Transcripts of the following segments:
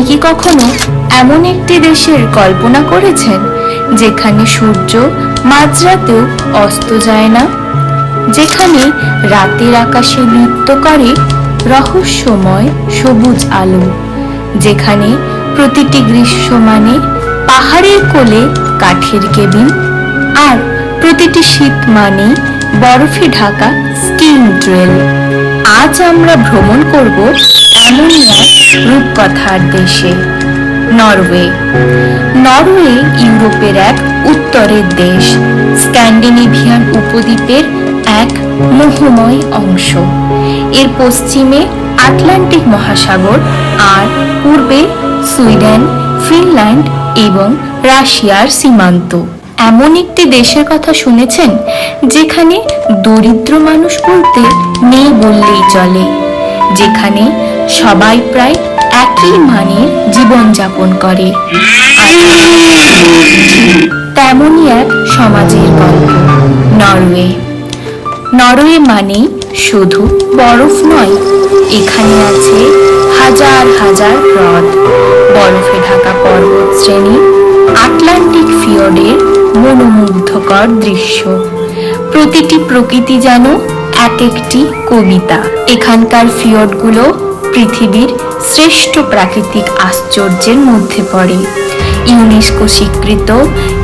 আপনি কি কখনো এমন একটি দেশের কল্পনা করেছেন যেখানে সূর্য মাঝরাতেও অস্ত যায় না? যেখানে রাতের আকাশে নৃত্য করে রহস্যময় সবুজ আলো? যেখানে প্রতিটি গ্রীষ্ম মানে পাহাড়ের কোলে কাঠের কেবিন? আর প্রতিটি শীত মানে বরফে ঢাকা স্কিং ট্রেল আজ আমরা ভ্রমণ করব এমনই রূপকথার দেশে, নরওয়ে। নরওয়ে ইউরোপের এক উত্তরের দেশ, স্ক্যান্ডিনেভিয়ান উপদ্বীপের এক মোহময় অংশ। এর পশ্চিমে আটলান্টিক মহাসাগর, আর পূর্বে সুইডেন, ফিনল্যান্ড এবং রাশিয়ার সীমান্ত। এমন একটি দেশের কথা শুনেছেন যেখানে দরিদ্র মানুষ বলতে নেই বললেই চলে, যেখানে সবাই প্রায় একই মানের জীবনযাপন করে। তেমনই এক সমাজের গল্প, নরওয়ে। নরওয়ে মানেই শুধু বরফ নয়, এখানে আছে হাজার হাজার হ্রদ। বরফে ঢাকা পর্বত শ্রেণি, আটলান্টিক ফিয়র্ডের মনোমুগ্ধকর দৃশ্য। প্রতিটি প্রকৃতি যেন এক একটি কবিতা। এখানকার ফিয়র্ডগুলো পৃথিবীর শ্রেষ্ঠ প্রাকৃতিক আশ্চর্যের মধ্যে পড়ে। ইউনেস্কো স্বীকৃত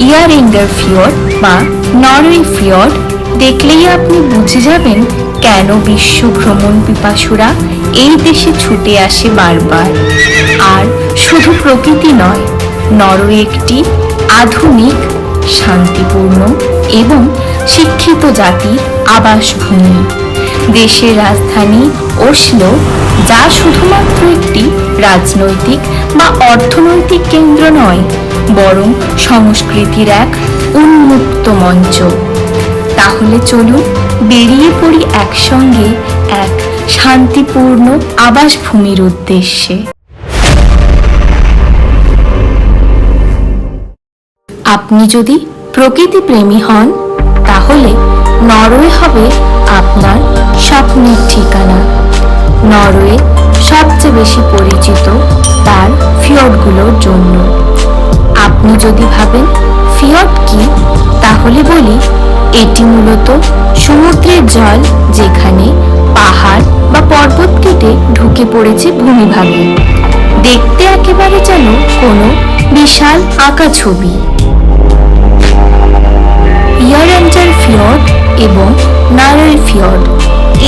ইয়ারিঙ্গার ফিয়র্ড বা নরওয়ে ফিয়র্ড দেখলেই আপনি বুঝে যাবেন কেন বিশ্ব ভ্রমণ পিপাসুরা এই দেশে ছুটে আসে বারবার। আর শুধু প্রকৃতি নয়, নরওয়ে একটি আধুনিক, শান্তিপূর্ণ এবং শিক্ষিত জাতির আবাসভূমি। দেশের রাজধানী ওসলো যা শুধুমাত্র একটি রাজনৈতিক বা অর্থনৈতিক কেন্দ্র নয়, বরং সংস্কৃতির এক উন্মুক্ত মঞ্চ। তাহলে চলুন বেরিয়ে পড়ি একসঙ্গে এক শান্তিপূর্ণ আবাসভূমির উদ্দেশ্যে। আপনি যদি প্রকৃতি প্রেমী হন, তাহলে নরওয়ে হবে আপনার স্বপ্নের ঠিকানা। নরওয়ে সবচেয়ে বেশি পরিচিত তার ফিয়র্ডগুলোর জন্য। আপনি যদি ভাবেন ফিয়র্ড কি? তাহলে বলি, এটি মূলত সমুদ্রের জল যেখানে পাহাড় বা পর্বত কেটে ঢুকে পড়েছে ভূমিভাগে। দেখতে একেবারে যেন কোনো বিশাল আঁকা ছবি। ইয়ারেঞ্জার ফিয়র্ড এবং নারয় ফিয়র্ড।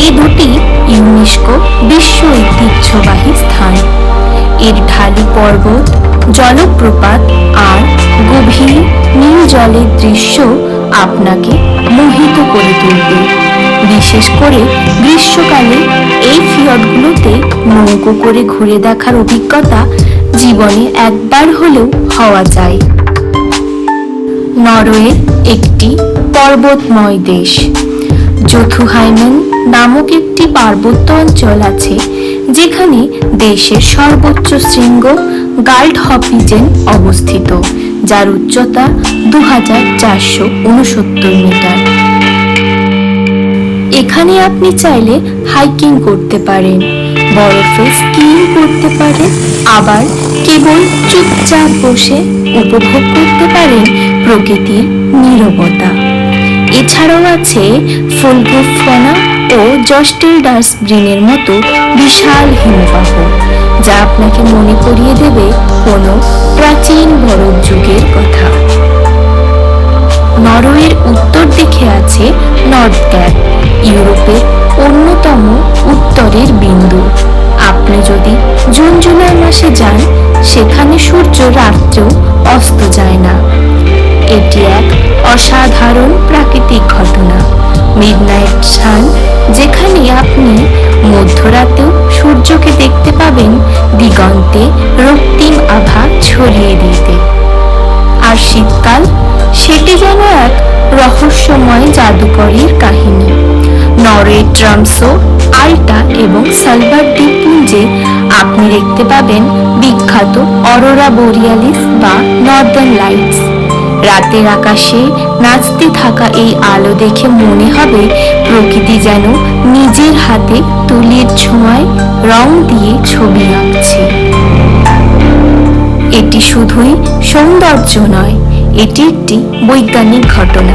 এই দুটি ইউনেস্কো বিশ্ব ঐতিহ্যবাহী স্থান। এর ঢালু পর্বত, জলপ্রপাত আর গভীর নীল জলের দৃশ্য আপনাকে মোহিত করে তুলবে। বিশেষ করে গ্রীষ্মকালে এই ফিয়র্ডগুলোতে নৌকো করে ঘুরে দেখার অভিজ্ঞতা জীবনে একবার হলেও হওয়া যায়। নরওয়ে একটি পর্বতময় দেশ। জোথুহাইমেন নামক একটি পার্বত্য অঞ্চল আছে, যেখানে দেশের সর্বোচ্চ শৃঙ্গ গাল্ড হপিজেন অবস্থিত, যার উচ্চতা দু হাজার চারশো উনসত্তর মিটার। এখানে আপনি চাইলে হাইকিং করতে পারেন, বরফে স্কিং করতে পারেন, আবার কেবল চুপচাপ বসে উপভোগ করতে পারেন প্রকৃতির নীরবতা। এছাড়াও আছে ফুলগুফনা ও জস্টেলডাস ব্রিনের মতো বিশাল হিমবাহ, যা আপনাকে মনে করিয়ে দেবে কোনো প্রাচীন বরফ যুগের কথা। নরওয়ের উত্তর দিকে আছে নর্থ ক্যাপ ইউরোপের অন্যতম উত্তরের বিন্দু। আপনি যদি জুন জুলাই মাসে যান, সেখানে সূর্য রাত্রেও অস্ত যায় না। এটি এক অসাধারণ প্রাকৃতিক ঘটনা। মিডনাইট সান যেখানে আপনি মধ্যরাতেও সূর্যকে দেখতে পাবেন দিগন্তে রক্তিম আভা ছড়িয়ে দিতে। আর শীতকাল, সেটি যেন এক রহস্যময় জাদুকরীর কাহিনী। নরওয়ে ট্রামসো আল্টা এবং সালবার দ্বীপপুঞ্জে আপনি দেখতে পাবেন বিখ্যাত অরোরা বোরিয়ালিস বা নর্দার্ন লাইটস। রাতের আকাশে নাচতে থাকা এই আলো দেখে মনে হবে প্রকৃতি যেন নিজের হাতে তুলির ছোঁয়ায় রং দিয়ে ছবি আঁকছে। এটি শুধুই সৌন্দর্য নয়, এটি একটি বৈজ্ঞানিক ঘটনা।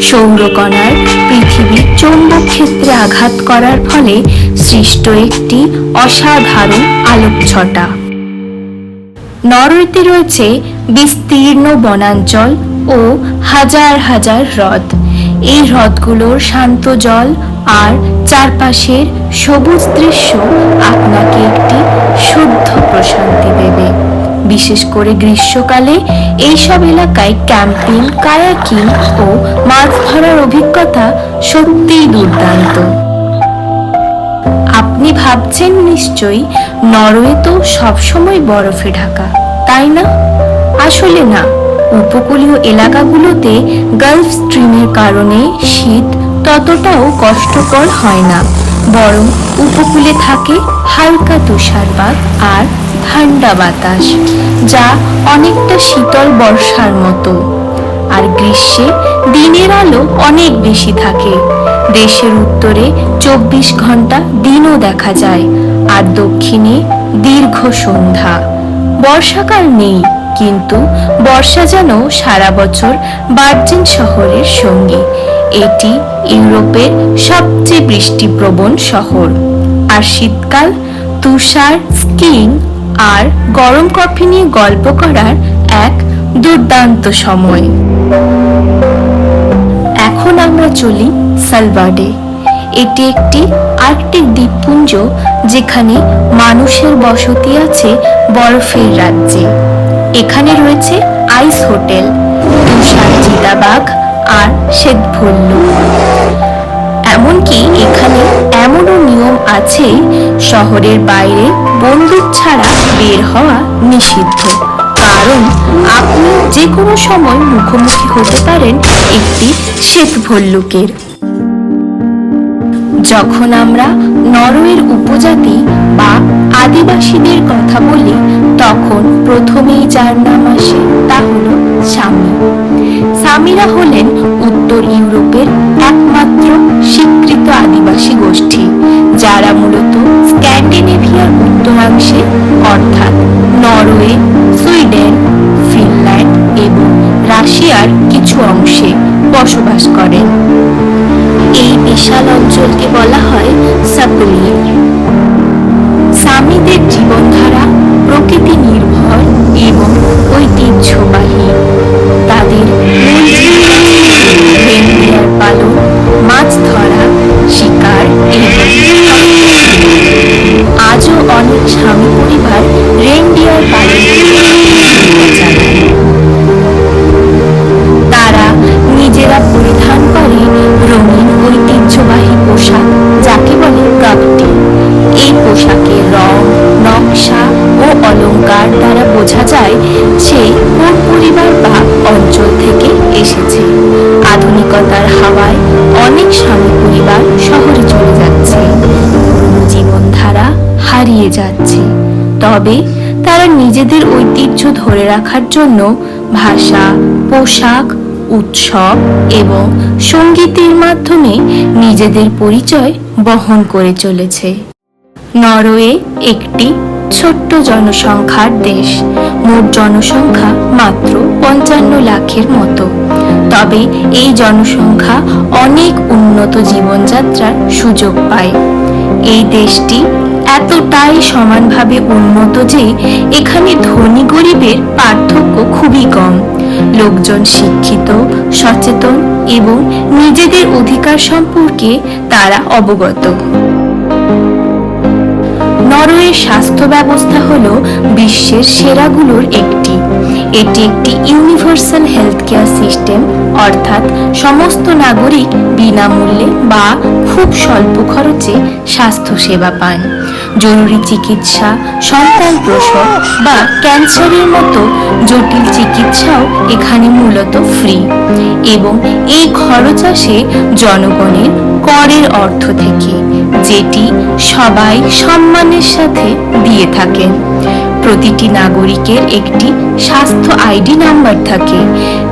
সৌরকণার পৃথিবীর চৌম্বক ক্ষেত্রে আঘাত করার ফলে সৃষ্ট একটি অসাধারণ আলোকছটা। নরওয়েতে রয়েছে বিস্তীর্ণ বনাঞ্চল ও হাজার হাজার হ্রদ। এই হ্রদগুলোর শান্ত জল আর চারপাশের সবুজ দৃশ্য আপনাকে একটি শুদ্ধ প্রশান্তি দেবে। বিশেষ করে গ্রীষ্মকালে এইসব এলাকায় ক্যাম্পিং, কায়াকিং ও মাছ ধরার অভিজ্ঞতা সত্যিই দুর্দান্ত। ভাবছেন নিশ্চয়ই নরওয়ে তো সবসময় বরফে ঢাকা, তাই না? আসলে না, উপকূলীয় এলাকাগুলোতে গালফ স্ট্রিমের কারণে শীত ততটাও কষ্টকর হয় না, বরং উপকূলে থাকে হালকা তুষারপাত আর ঠান্ডা বাতাস, যা অনেকটা শীতল বর্ষার মতো। আর গ্রীষ্মে দিনের আলো অনেক বেশি থাকে দেশের উত্তরে চব্বিশ ঘণ্টা দিনও দেখা যায়, আর দক্ষিণে দীর্ঘ সন্ধ্যা। বর্ষাকাল নেই, কিন্তু বর্ষা যেন সারা বছর বার্জিন শহরের সঙ্গী। এটি ইউরোপের সবচেয়ে বৃষ্টিপ্রবণ শহর। আর শীতকাল, তুষার স্কিং আর গরম কফি নিয়ে গল্প করার এক দুর্দান্ত সময়। এখন আমরা চলি সালভাডে। এটি একটি আর্কটিক দ্বীপপুঞ্জ যেখানে মানুষের বসতি আছে বরফের রাজ্যে। এখানে রয়েছে আইস হোটেল, তুষার চিতাবাঘ আর শ্বেতভল্লুক এমনকি এখানে এমনও নিয়ম আছে, শহরের বাইরে বন্দুক ছাড়া বের হওয়া নিষিদ্ধ। কারণ আপনি যে কোনো সময় মুখোমুখি হতে পারেন একটি শ্বেতভল্লুকের। যখন আমরা নরওয়ের উপজাতি বা আদিবাসীদের কথা বলি, তখন প্রথমেই যার নাম আসে তা হল সামি সামিরা হলেন উত্তর ইউরোপের একমাত্র স্বীকৃত আদিবাসী গোষ্ঠী, যারা মূলত স্ক্যান্ডিনেভিয়ার উত্তরাংশে, অর্থাৎ নরওয়ে, সুইডেন, ফিনল্যান্ড এবং রাশিয়ার কিছু অংশে বসবাস করেন। এই বিশাল অঞ্চলকে বলা হয় সাপুলি সামিদের জীবনধারা প্রকৃতি নির্ভর এবং ঐতিহ্যবাহী। তাদের পালন, মাছ ধরা, শিকার এবং এসেছে। আধুনিকতার হাওয়ায় অনেক স্বামী পরিবার শহরে চলে যাচ্ছে। জীবনধারা হারিয়ে যাচ্ছে। তবে তারা নিজেদের ঐতিহ্য ধরে রাখার জন্য ভাষা, পোশাক, উৎসব এবং সঙ্গীতের মাধ্যমে নিজেদের পরিচয় বহন করে চলেছে। নরওয়ে একটি ছোট্ট জনসংখ্যার দেশ। মোট জনসংখ্যা মাত্র পঞ্চান্ন লাখের মতো। তবে এই জনসংখ্যা অনেক উন্নত জীবনযাত্রার সুযোগ পায়। এই দেশটি এতটাই সমানভাবে উন্নত যে এখানে ধনী গরিবের পার্থক্য খুবই কম। লোকজন শিক্ষিত, সচেতন এবং নিজেদের অধিকার সম্পর্কে তারা অবগত। নরওয়ের স্বাস্থ্য ব্যবস্থা হল বিশ্বের সেরাগুলোর একটি। এটি একটি ইউনিভার্সাল হেলথ কেয়ার সিস্টেম, অর্থাৎ সমস্ত নাগরিক বিনামূল্যে বা খুব স্বল্প খরচে স্বাস্থ্য সেবা পান। জরুরি চিকিৎসা, সন্তান প্রসব বা ক্যান্সারের মতো জটিল চিকিৎসাও এখানে মূলত ফ্রি এবং এই খরচ আসে জনগণের করের অর্থ থেকে, যেটি সবাই সম্মানের সাথে দিয়ে থাকেন প্রতিটি নাগরিকের একটি স্বাস্থ্য আইডি নাম্বার থাকে,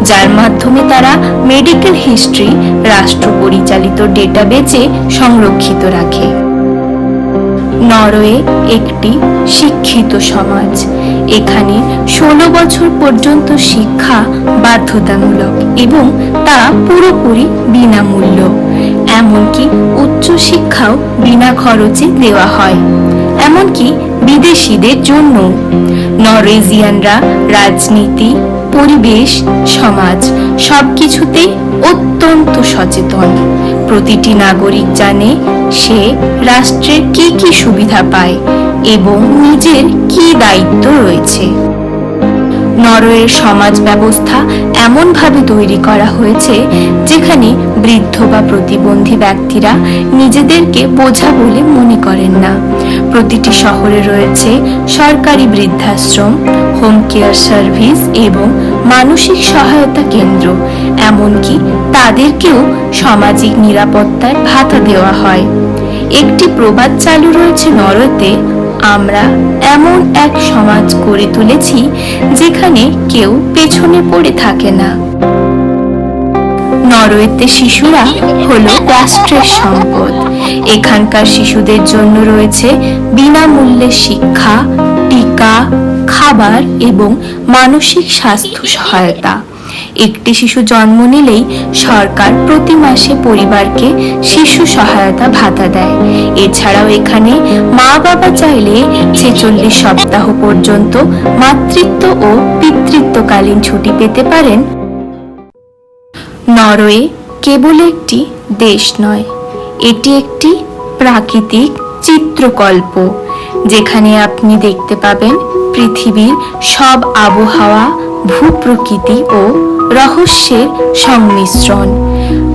যার মাধ্যমে তারা মেডিকেল হিস্ট্রি রাষ্ট্র পরিচালিত ডেটাবেজে সংরক্ষিত রাখে। নরওয়ে একটি শিক্ষিত সমাজ। এখানে ষোলো বছর পর্যন্ত শিক্ষা বাধ্যতামূলক এবং তা পুরোপুরি বিনামূল্য। এমনকি উচ্চশিক্ষাও বিনা খরচে দেওয়া হয়। এমনকি বিদেশিদের জন্য নরওয়েজিয়ানরা রাজনীতি পরিবেশ, সমাজ সবকিছুতেই অত্যন্ত সচেতন। প্রতিটি নাগরিক জানে সে রাষ্ট্রের কি কি সুবিধা পায় এবং নিজের কি দায়িত্ব রয়েছে। নরওয়ের সমাজ ব্যবস্থা এমনভাবে তৈরি করা হয়েছে যেখানে বৃদ্ধ বা প্রতিবন্ধী ব্যক্তিরা নিজেদেরকে বোঝা বলে মনে করেন না। প্রতিটি শহরে রয়েছে সরকারি বৃদ্ধাশ্রম হোম কেয়ার সার্ভিস এবং মানসিক সহায়তা কেন্দ্র। এমনকি তাদেরকেও সামাজিক নিরাপত্তার ভাতা দেওয়া হয়। একটি প্রবাদ চালু রয়েছে নরওয়েতে, আমরা এমন এক সমাজ গড়ে তুলেছি যেখানে কেউ পেছনে পড়ে থাকে না। নরওয়েতে শিশুরা হলো রাষ্ট্রের সম্পদ। এখানকার শিশুদের জন্য রয়েছে বিনামূল্যে শিক্ষা, টিকা, খাবার এবং মানসিক স্বাস্থ্য সহায়তা। একটি শিশু জন্ম নিলেই সরকার প্রতি মাসে পরিবারকে শিশু সহায়তা ভাতা দেয়। এছাড়াও এখানে মা বাবা চাইলে ছেচল্লিশ সপ্তাহ পর্যন্ত মাতৃত্ব ও পিতৃত্বকালীন ছুটি পেতে পারেন। নরওয়ে কেবল একটি দেশ নয়, এটি একটি প্রাকৃতিক চিত্রকল্প, যেখানে আপনি দেখতে পাবেন পৃথিবীর সব আবহাওয়া, ভূপ্রকৃতি ও রহস্যের সংমিশ্রণ।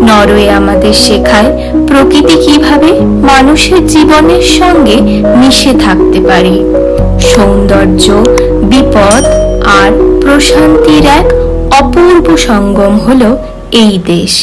নরওয়ে আমাদের শেখায় প্রকৃতি কীভাবে মানুষের জীবনের সঙ্গে মিশে থাকতে পারে। সৌন্দর্য, বিপদ আর প্রশান্তির এক অপূর্ব সঙ্গম হলো এই দেশ।